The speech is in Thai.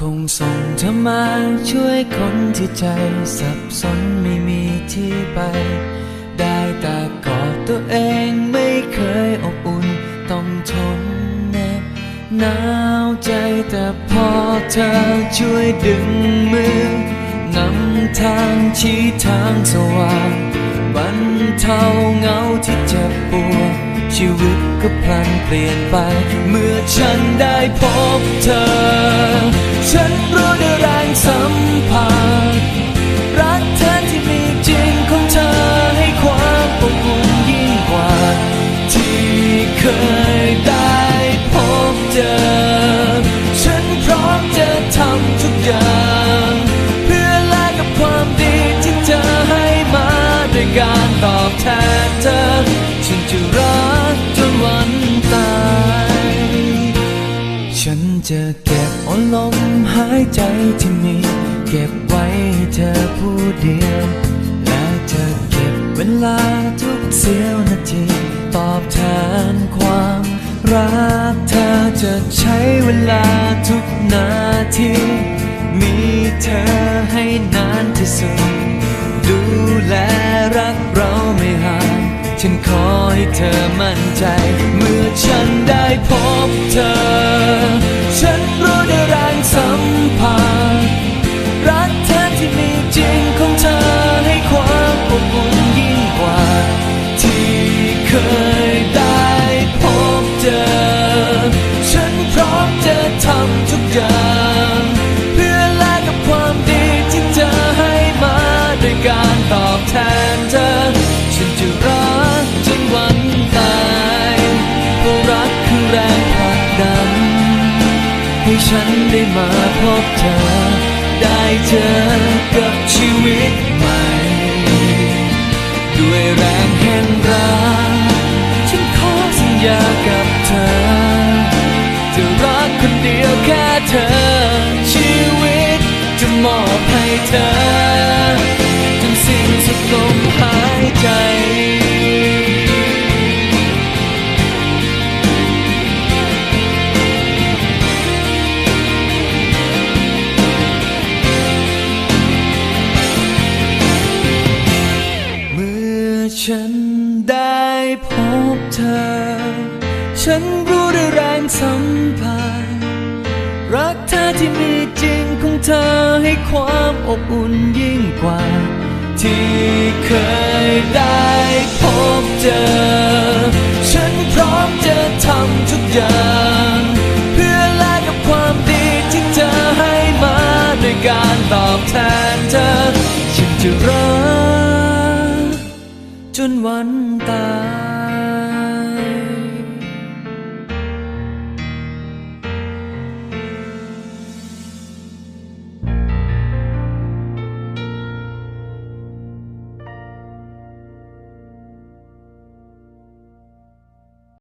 คงส่งเธอมาช่วยคนที่ใจสับสนไม่มีที่ไป ได้แต่กอดตัวเองไม่เคยอบอุ่นต้องทนเน็บหนาวใจแต่พอเธอช่วยดึงมือนำทางชี้ทางสว่างบรรเทาเหงาที่เจ็บปวด ชีวิตก็พลันเปลี่ยนไป เมื่อฉันได้พบเธอ ฉันรู้ด้แรงสัมผัสรักเธอที่มีจริงของเธอให้ความอบอุ่นยิ่งกว่า ที่เคยได้พบเจอ ฉันพร้อมจะทำทุกอย่าง เพื่อแลกกับความดีที่เธอให้มาด้วยการตอบแทนเธอ ฉันจะรัก วันตาย ฉันจะเก็บเอาลมหายใจที่มี เก็บไว้ให้เธอผู้เดียว และจะเก็บเวลาทุกเสี้ยวนาที ตอบแทนความรักเธอจะใช้เวลาทุกนาที มีเธอให้นานที่สุดดูแล อให้เธอมั่นใจ เมื่อฉันได้พบเธอ ฉันรู้ได้แรงสัมผัสรักเธอที่มีจริงของเธอให้ความอบอุ่นยิ่งกว่า ที่เคยได้พบเจอ ฉันพร้อมจะทำทุกอย่างเพื่อแลกกับความดีที่เธอให้มาด้วยการตอบแทนเธอ ฉันได้มาพบเธอ ได้เจอกับชีวิตใหม่ ด้วยแรงแห่งรักฉันขอสัญญากับเธอ จะรักคนเดียวแค่เธอ ชีวิตจะมอบให้เธอจนสิ้นสุดลมหาย ฉันได้พบเธอ ฉันรู้ได้แรงสัมผัสรักเธอที่มีจริงของเธอให้ความอบอุ่นยิ่งกว่า ที่เคยได้พบเจอ ฉันพร้อมจะทำทุกอย่าง เพื่อแลกกับความดีที่เธอให้มาด้วยการตอบแทนเธอ ฉันจะรั จนวันตาย